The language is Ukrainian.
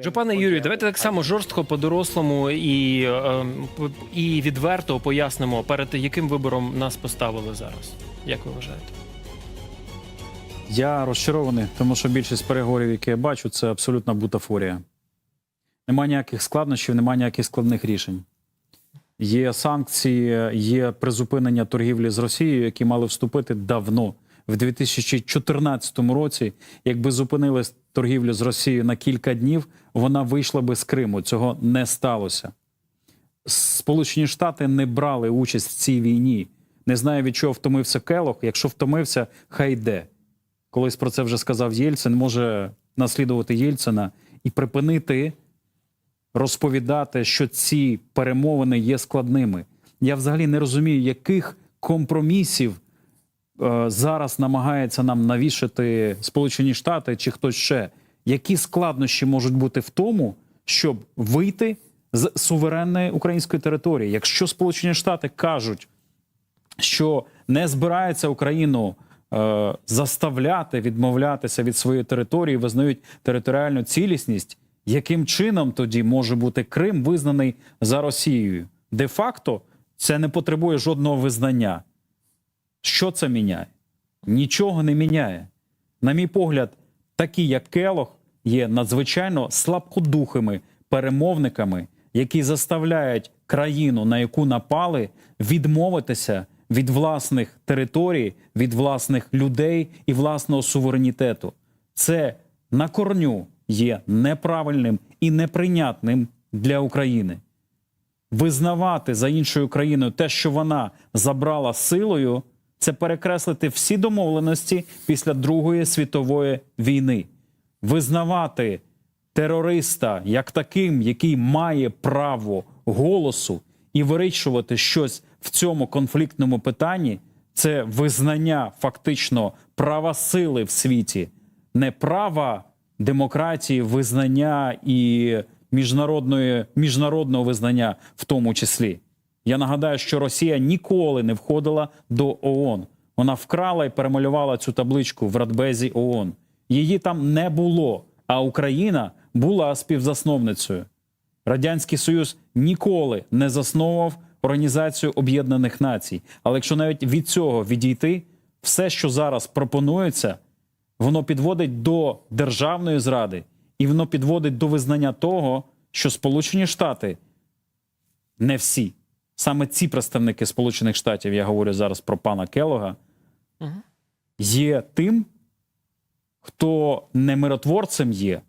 Вже пане Юрію, давайте так само жорстко по-дорослому і, е, і відверто пояснимо, перед яким вибором нас поставили зараз. Як ви вважаєте? Я розчарований, тому що більшість переговорів, які я бачу, це абсолютна бутафорія. Нема ніяких складнощів, нема ніяких складних рішень. Є санкції, є призупинення торгівлі з Росією, які мали вступити давно. В 2014 році, якби зупинили торгівлю з Росією на кілька днів, вона вийшла би з Криму. Цього не сталося. Сполучені Штати не брали участь в цій війні. Не знаю, від чого втомився Келох. Якщо втомився, хай йде. Колись про це вже сказав Єльцин, може наслідувати Єльцина і припинити розповідати, що ці перемовини є складними. Я взагалі не розумію, яких компромісів зараз намагається нам навішати Сполучені Штати чи хтось ще. Які складнощі можуть бути в тому, щоб вийти з суверенної української території? Якщо Сполучені Штати кажуть, що не збирається Україну е, заставляти відмовлятися від своєї території, визнають територіальну цілісність. Яким чином тоді може бути Крим визнаний за Росією? Де-факто це не потребує жодного визнання. Що це міняє? Нічого не міняє. На мій погляд, такі, як Келох, є надзвичайно слабкодухими перемовниками, які заставляють країну, на яку напали, відмовитися від власних територій, від власних людей і власного суверенітету. Це на корню є неправильним і неприйнятним для України. Визнавати за іншою країною те, що вона забрала силою, це перекреслити всі домовленості після Другої світової війни. Визнавати терориста як таким, який має право голосу і вирішувати щось в цьому конфліктному питанні, це визнання фактично права сили в світі, не права демократії, визнання і міжнародної, міжнародного визнання в тому числі. Я нагадаю, що Росія ніколи не входила до ООН. Вона вкрала і перемалювала цю табличку в Радбезі ООН. Її там не було, а Україна була співзасновницею. Радянський Союз ніколи не засновував Організацію Об'єднаних Націй. Але якщо навіть від цього відійти, все, що зараз пропонується, воно підводить до державної зради, і воно підводить до визнання того, що Сполучені Штати не всі, саме ці представники Сполучених Штатів, я говорю зараз про пана Келога, є тим, хто не миротворцем є,